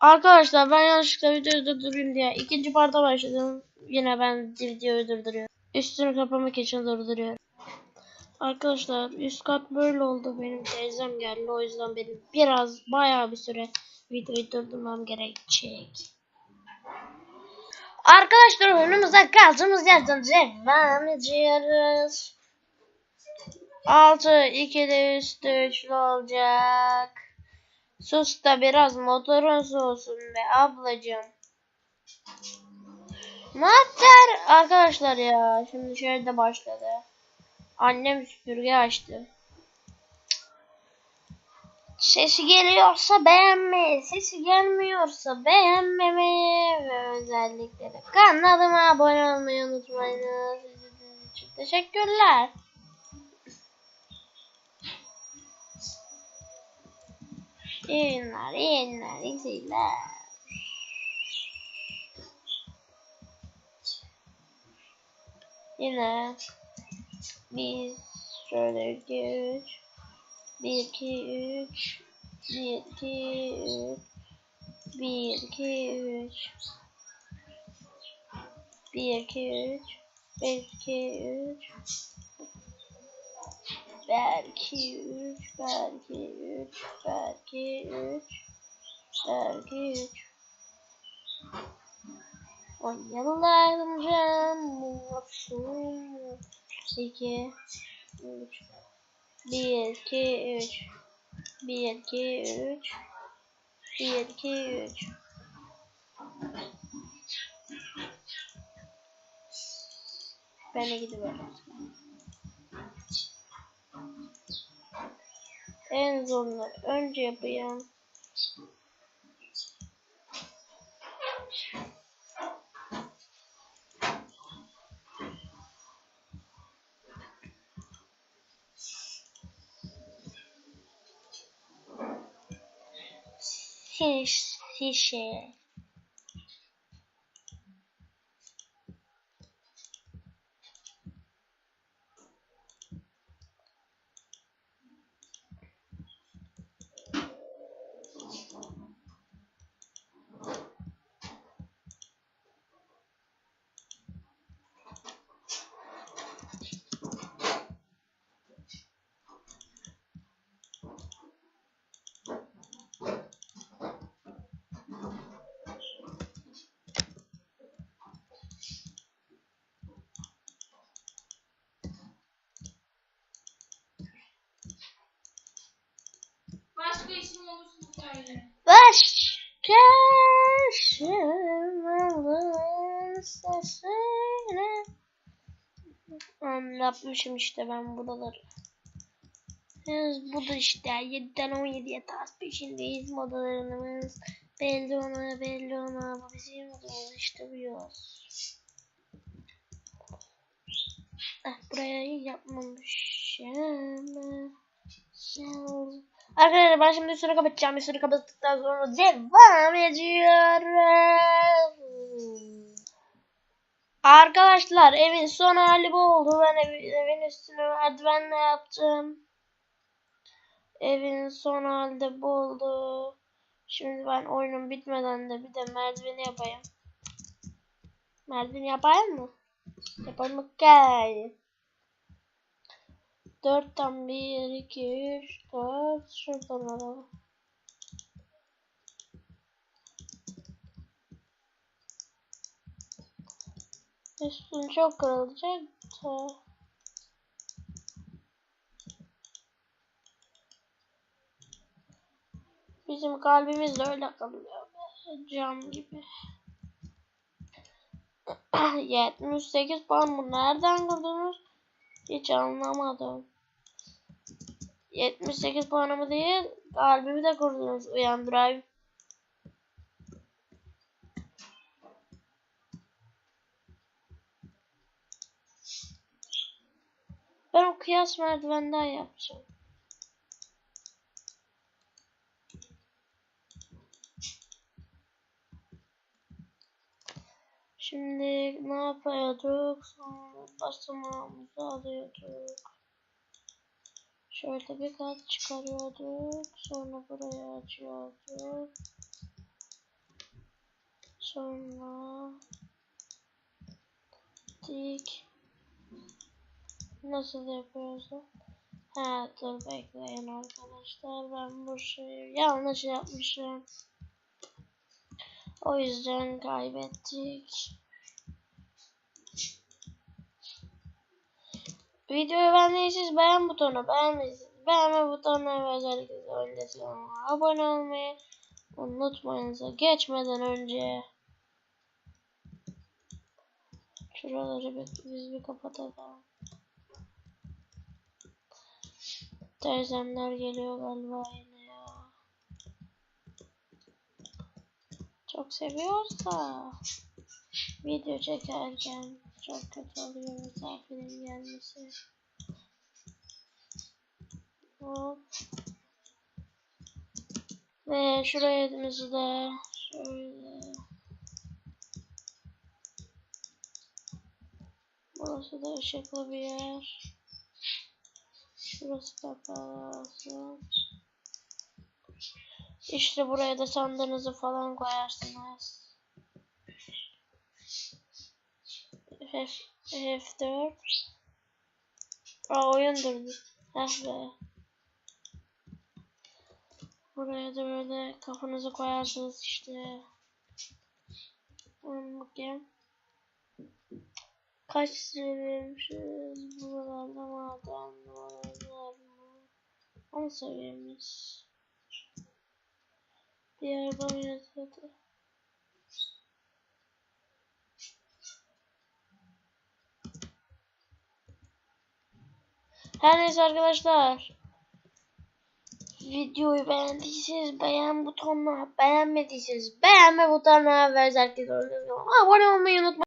Arkadaşlar ben yanlışlıkla videoyu durdurayım diye ikinci parta başladım. Yine ben videoyu durduruyorum. Üstünü kapamak için durduruyorum. Arkadaşlar üst kat böyle oldu. Benim teyzem geldi. O yüzden benim biraz bayağı bir süre videoyu durdurmam gerekecek. Arkadaşlar önümüze kaldığımız yerden devam ediyoruz. 6 2 de üstü üçlü olacak. Sus da biraz motorun soğusun be ablacığım. Mater arkadaşlar ya şimdi şöyle başladı. Annem süpürge açtı. Sesi geliyorsa beğenmeyi, sesi gelmiyorsa beğenmemeyi ve özellikle de kanalıma abone olmayı unutmayınız. Teşekkürler. İyi günler, iyi günler, iyi seyirler. Yine biz şöyle üç bir iki üç bir iki üç bir iki üç bir iki üç bir iki üç belki üç belki üç belki üç belki üç. On yıllar önce mutsuz iki üç. Bir iki üç. Bir iki üç. Bir iki üç. Ben de gidiyorum. En zorunu önce yapayım. Fiş, olursa söyle. Başka olursa söyle. Anlatmışım işte ben buraları. Henüz bu da işte 7'den 17'ye tas peşindeyiz modalarımız. Belli ona belli ona bizim modamız işte bu yol. Ah, buraya yapmamışım. Arkadaşlar ben şimdi üstünü kapatacağım. Üstünü kapattıktan sonra devam ediyorum. Arkadaşlar evin son hali bu oldu. Ben ev, evin üstünü merdivenle yaptım. Evin son hali de bu oldu. Şimdi ben oyunun bitmeden de bir de merdiveni yapayım. Merdiveni yapayım mı? Yapalım? Gel. 4'ten 1, 2, 3, 4. Şuradan alalım. Üstün çok kırılacak. Bizim kalbimiz de öyle kalıyor. Cam gibi. 78 puan bu nereden kırdınız? Hiç anlamadım. 78 puanımı değil, kalbimi de kurdunuz uyandırayım. Ben o kıyas merdivenden yapacağım. Şimdi ne yapıyorduk? Sonra basamağımızı alıyorduk. Şöyle bir kat çıkarıyorduk. Sonra buraya açıyorduk. Sonra dik nasıl yapıyoruz? Ha dur bekleyin arkadaşlar ben bu şeyi yanlış yapmışım. O yüzden kaybettik. Videoyu beğendiyseniz beğen butonu beğendiyseniz beğenme butonuna ve özellikle öncesi abone olmayı unutmayınız. Geçmeden önce şuraları bir, biz bir kapatalım. Teyzemler geliyor galiba yine ya. Çok seviyorsa video çekerken çok kötü oluyor misafirin gelmesi. Hop. Ve şuraya de şöyle. Burası da ışıklı bir yer. Şurası da kalsın. İşte buraya da sandığınızı falan koyarsınız. F, F4 Aa oyun durdu. Heh be. Buraya da böyle kafanızı koyarsınız işte. Hmm, bakayım. Kaç seviyemişiz? Buralarda maden var mı? 10 seviyemiz. Diğer banyada Her neyse arkadaşlar. Videoyu beğendiyseniz beğen butonuna, beğenmediyseniz beğenme butonuna ve özellikle abone olmayı unutmayın.